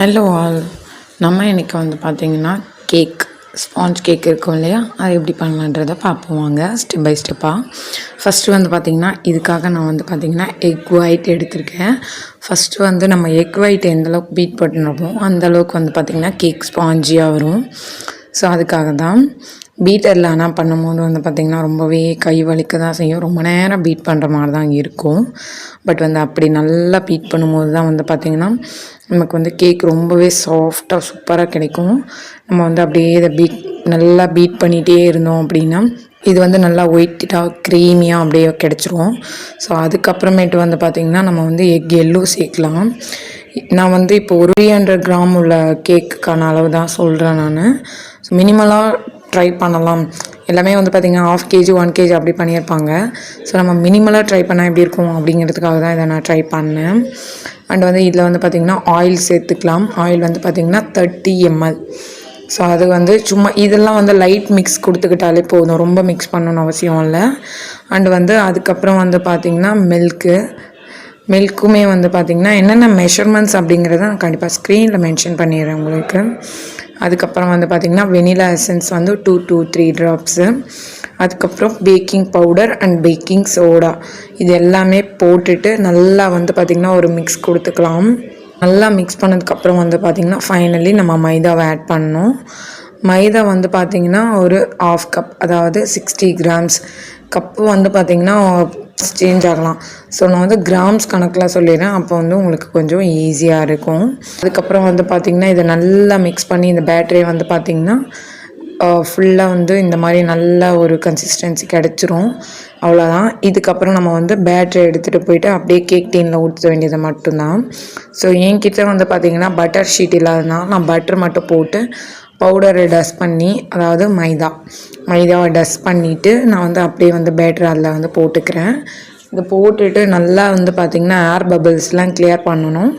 Hello all நம்ம இன்றைக்கி வந்து பார்த்திங்கன்னா கேக் ஸ்பாஞ்ச் கேக் இருக்கும் இல்லையா? அது எப்படி பண்ணலான்றதை பார்ப்போம் வாங்க ஸ்டெப் பை ஸ்டெப்பாக ஃபஸ்ட்டு வந்து பார்த்திங்கன்னா இதுக்காக நான் வந்து பார்த்திங்கன்னா எக் ஒயிட் எடுத்திருக்கேன். ஃபஸ்ட்டு வந்து நம்ம எக் ஒயிட் எந்தளவுக்கு பீட் பண்ணுறோமோ அந்தளவுக்கு வந்து பார்த்திங்கன்னா கேக் ஸ்பாஞ்சியாக வரும். ஸோ அதுக்காக தான் பீட்டரில் ஆனால் பண்ணும்போது வந்து பார்த்திங்கன்னா ரொம்பவே கை வலிக்க தான் செய்யும். ரொம்ப நேரம் பீட் பண்ணுற மாதிரி தான் இருக்கும். பட் வந்து அப்படி நல்லா பீட் பண்ணும்போது தான் வந்து பார்த்திங்கன்னா நமக்கு வந்து கேக் ரொம்பவே சாஃப்டாக சூப்பராக கிடைக்கும். நம்ம வந்து அப்படியே இதை பீட் நல்லா பீட் பண்ணிகிட்டே இருந்தோம் அப்படின்னா இது வந்து நல்லா ஒயிட்டாக க்ரீமியாக அப்படியே கிடச்சிரும். ஸோ அதுக்கப்புறமேட்டு வந்து பார்த்திங்கன்னா நம்ம வந்து எக் எல்லோ சேர்க்கலாம். நான் வந்து இப்போ ஒரு த்ரீ ஹண்ட்ரட் கிராம் உள்ள கேக்குக்கான அளவு தான் சொல்கிறேன் நான் ஸோ மினிமலாக ட்ரை பண்ணலாம். எல்லாமே வந்து பார்த்திங்கன்னா ஆஃப் கேஜி ஒன் கேஜி அப்படி பண்ணியிருப்பாங்க. ஸோ நம்ம மினிமலாக ட்ரை பண்ணால் எப்படி இருக்கும் அப்படிங்கிறதுக்காக தான் இதை நான் ட்ரை பண்ணேன். அண்ட் வந்து இதில் வந்து பார்த்திங்கன்னா ஆயில் சேர்த்துக்கலாம். ஆயில் வந்து பார்த்திங்கன்னா தேர்ட்டி எம்எல் ஸோ அது வந்து சும்மா இதெல்லாம் வந்து லைட் மிக்ஸ் கொடுத்துக்கிட்டாலே போதும். ரொம்ப மிக்ஸ் பண்ணணும்னு அவசியம் இல்லை. அண்டு வந்து அதுக்கப்புறம் வந்து பார்த்திங்கன்னா மில்க்கு மில்க்குமே வந்து பார்த்திங்கன்னா என்னென்ன மெஷர்மெண்ட்ஸ் அப்படிங்கிறத நான் கண்டிப்பாக ஸ்க்ரீனில் மென்ஷன் பண்ணிடுறேன் உங்களுக்கு. அதுக்கப்புறம் வந்து பார்த்திங்கன்னா வெனிலா எசன்ஸ் வந்து டூ டூ த்ரீ ட்ராப்ஸு அதுக்கப்புறம் baking powder and baking soda இது எல்லாமே போட்டுட்டு நல்லா வந்து பார்த்திங்கன்னா ஒரு மிக்ஸ் கொடுத்துக்கலாம். நல்லா மிக்ஸ் பண்ணதுக்கப்புறம் வந்து பார்த்திங்கன்னா ஃபைனலி நம்ம மைதாவை ஆட் பண்ணோம் மைதா வந்து பார்த்திங்கன்னா ஒரு ஆஃப் கப் அதாவது சிக்ஸ்டி கிராம்ஸ் கப்பு வந்து பார்த்திங்கன்னா சேஞ்ச் ஆகலாம். ஸோ நான் வந்து கிராம்ஸ் கணக்கில் சொல்லிடுறேன். அப்போ வந்து உங்களுக்கு கொஞ்சம் ஈஸியாக இருக்கும். அதுக்கப்புறம் வந்து பார்த்திங்கன்னா இதை நல்லா மிக்ஸ் பண்ணி இந்த பேட்டரியை வந்து பார்த்திங்கன்னா ஃபுல்லாக வந்து இந்த மாதிரி நல்ல ஒரு கன்சிஸ்டன்சி கிடச்சிரும். அவ்வளோதான் இதுக்கப்புறம் நம்ம வந்து பேட்டரி எடுத்துகிட்டு போயிட்டு அப்படியே கேக் டீனில் ஊற்ற வேண்டியது மட்டும்தான். ஸோ என்கிட்ட வந்து பார்த்திங்கன்னா பட்டர் ஷீட் இல்லாததுனால நான் பட்டர் மட்டும் போட்டு பவுடரை டஸ்ட் பண்ணி அதாவது மைதா மைதாவை டஸ்ட் பண்ணிவிட்டு நான் வந்து அப்படியே வந்து பேட்டர் அதில் வந்து போட்டுக்கிறேன். இதை போட்டுட்டு நல்லா வந்து பார்த்திங்கன்னா ஏர் பபிள்ஸ்லாம் கிளியர் பண்ணணும்.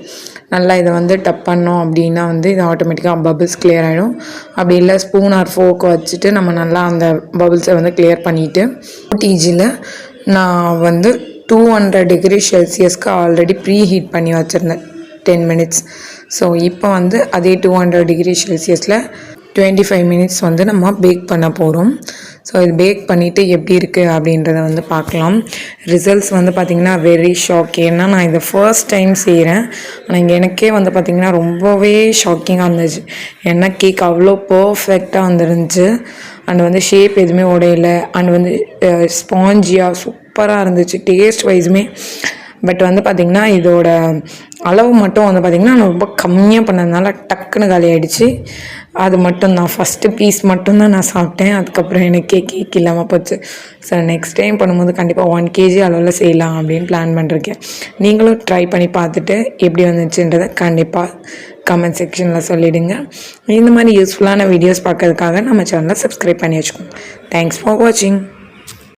நல்லா இதை வந்து டப் பண்ணோம் அப்படின்னா வந்து இது ஆட்டோமேட்டிக்காக பபிள்ஸ் கிளியர் ஆகிடும் அப்படி இல்லை ஸ்பூன் ஆர் ஃபோக் வச்சுட்டு நம்ம நல்லா அந்த பபிள்ஸை வந்து கிளியர் பண்ணிவிட்டு டிஜியில் நான் வந்து டூ ஹண்ட்ரட் டிகிரி செல்சியஸ்க்கு ஆல்ரெடி ப்ரீ ஹீட் பண்ணி வச்சுருந்தேன். டென் மினிட்ஸ் ஸோ இப்போ வந்து அதே டூ ஹண்ட்ரட் டிகிரி செல்சியஸில் டுவெண்ட்டி ஃபைவ் மினிட்ஸ் வந்து நம்ம பேக் பண்ண போகிறோம் ஸோ இது பேக் பண்ணிவிட்டு எப்படி இருக்குது அப்படின்றத வந்து பார்க்கலாம். ரிசல்ட்ஸ் வந்து பார்த்திங்கன்னா வெரி ஷாக் ஏன்னா நான் இதை ஃபர்ஸ்ட் டைம் செய்கிறேன் ஆனால் எனக்கே வந்து பார்த்திங்கன்னா ரொம்பவே ஷாக்கிங்காக இருந்துச்சு. ஏன்னா கேக் அவ்வளோ பர்ஃபெக்டாக வந்துருந்துச்சு. அண்ட் வந்து ஷேப் எதுவுமே உடையலை. அண்ட் வந்து ஸ்பாஞ்சியாக சூப்பராக இருந்துச்சு. டேஸ்ட் வைஸுமே பட் வந்து பார்த்திங்கன்னா இதோட அளவு மட்டும் வந்து பார்த்திங்கன்னா நான் ரொம்ப கம்மியாக பண்ணதுனால டக்குன்னு காலி ஆகிடுச்சு அது மட்டும் தான். ஃபஸ்ட்டு பீஸ் மட்டும்தான் நான் சாப்பிட்டேன். அதுக்கப்புறம் எனக்கே கேக் இல்லாமல் போச்சு. ஸோ நெக்ஸ்ட் டைம் பண்ணும்போது கண்டிப்பாக ஒன் கேஜி அளவில் செய்யலாம் அப்படின்னு பிளான் பண்ணிருக்கேன். நீங்களும் ட்ரை பண்ணி பார்த்துட்டு எப்படி வந்துச்சுன்றதை கண்டிப்பாக கமெண்ட் செக்ஷனில் சொல்லிவிடுங்க இந்த மாதிரி யூஸ்ஃபுல்லான வீடியோஸ் பார்க்கறதுக்காக நம்ம சேனலை சப்ஸ்கிரைப் பண்ணி வச்சுக்கோங்க. தேங்க்ஸ் ஃபார் வாட்சிங்